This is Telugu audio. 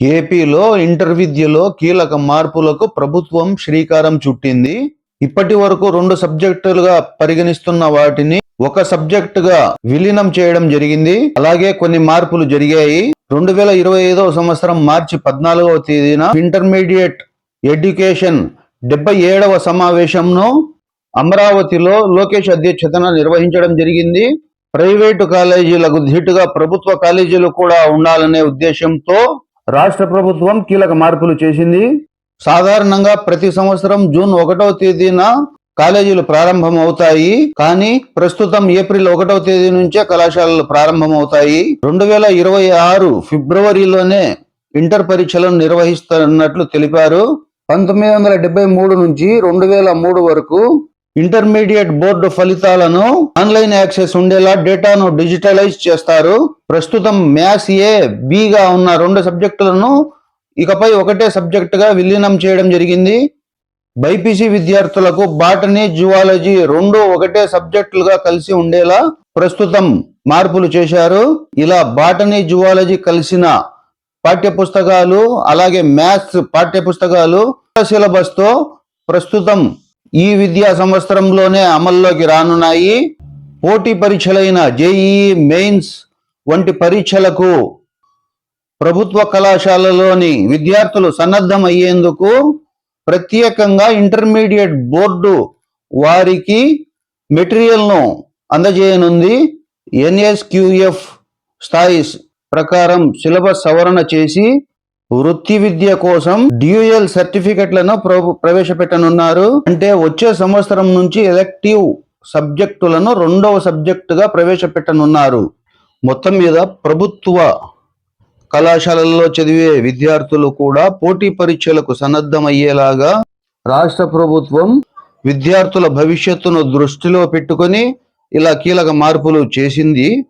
ఏపీలో ఇంటర్ విద్యలో కీలక మార్పులకు ప్రభుత్వం శ్రీకారం చుట్టింది. ఇప్పటి వరకు రెండు సబ్జెక్టులుగా పరిగణిస్తున్న వాటిని ఒక సబ్జెక్టుగా విలీనం చేయడం జరిగింది. అలాగే కొన్ని మార్పులు జరిగాయి. రెండు వేల ఇరవై ఐదవ సంవత్సరం మార్చి పద్నాలుగవ తేదీన ఇంటర్మీడియట్ ఎడ్యుకేషన్ డెబ్బై ఏడవ సమావేశంను అమరావతిలో లోకేష్ అధ్యక్షతన నిర్వహించడం జరిగింది. ప్రైవేటు కాలేజీలకు ధీటుగా ప్రభుత్వ కాలేజీలు కూడా ఉండాలనే ఉద్దేశంతో రాష్ట్ర ప్రభుత్వం కీలక మార్పులు చేసింది. సాధారణంగా ప్రతి సంవత్సరం జూన్ ఒకటవ తేదీన కాలేజీలు ప్రారంభం అవుతాయి కానీ ప్రస్తుతం ఏప్రిల్ ఒకటవ తేదీ నుంచే కళాశాలలు ప్రారంభం అవుతాయి రెండు వేల ఇరవై ఆరు ఫిబ్రవరిలోనే ఇంటర్ పరీక్షలను నిర్వహిస్తున్నట్లు తెలిపారు. పంతొమ్మిది వందల డెబ్బై మూడు నుంచి రెండు వేల మూడు వరకు ఇంటర్మీడియట్ బోర్డు ఫలితాలను ఆన్లైన్ యాక్సెస్ ఉండేలా డేటాను డిజిటలైజ్ చేస్తారు. ప్రస్తుతం మ్యాథ్స్ ఏ బిగా ఉన్న రెండు సబ్జెక్టులను ఇకపై ఒకటే సబ్జెక్టుగా విలీనం చేయడం జరిగింది. బైపీసీ విద్యార్థులకు బాటనీ జువాలజీ రెండు ఒకటే సబ్జెక్టులుగా కలిసి ఉండేలా ప్రస్తుతం మార్పులు చేశారు. ఇలా బాటనీ జువాలజీ కలిసిన పాఠ్య పుస్తకాలు అలాగే మ్యాథ్స్ పాఠ్య పుస్తకాలు ప్రస్తుతం ఈ విద్యా సంవత్సరంలోనే అమల్లోకి రానున్నాయి. పోటీ పరీక్షలైన జేఈ మెయిన్స్ వంటి పరీక్షలకు ప్రభుత్వ కళాశాలలోని విద్యార్థులు సన్నద్ధమయ్యేందుకు ప్రత్యేకంగా ఇంటర్మీడియట్ బోర్డు వారికి మెటీరియల్ను అందజేయనుంది. ఎన్ఎస్క్యూఎఫ్ స్థాయి ప్రకారం సిలబస్ సవరణ చేసి వృత్తి విద్య కోసం డ్యూయల్ సర్టిఫికెట్లను ప్ర- ప్రవేశపెట్టనున్నారు. అంటే వచ్చే సంవత్సరం నుంచి ఎలక్టివ్ సబ్జెక్టులను రెండవ సబ్జెక్టుగా ప్రవేశపెట్టనున్నారు. మొత్తం మీద ప్రభుత్వ కళాశాలల్లో చదివే విద్యార్థులు కూడా పోటీ పరీక్షలకు సన్నద్ధమయ్యేలాగా రాష్ట్ర ప్రభుత్వం విద్యార్థుల భవిష్యత్తును దృష్టిలో పెట్టుకొని ఇలా కీలక మార్పులు చేసింది.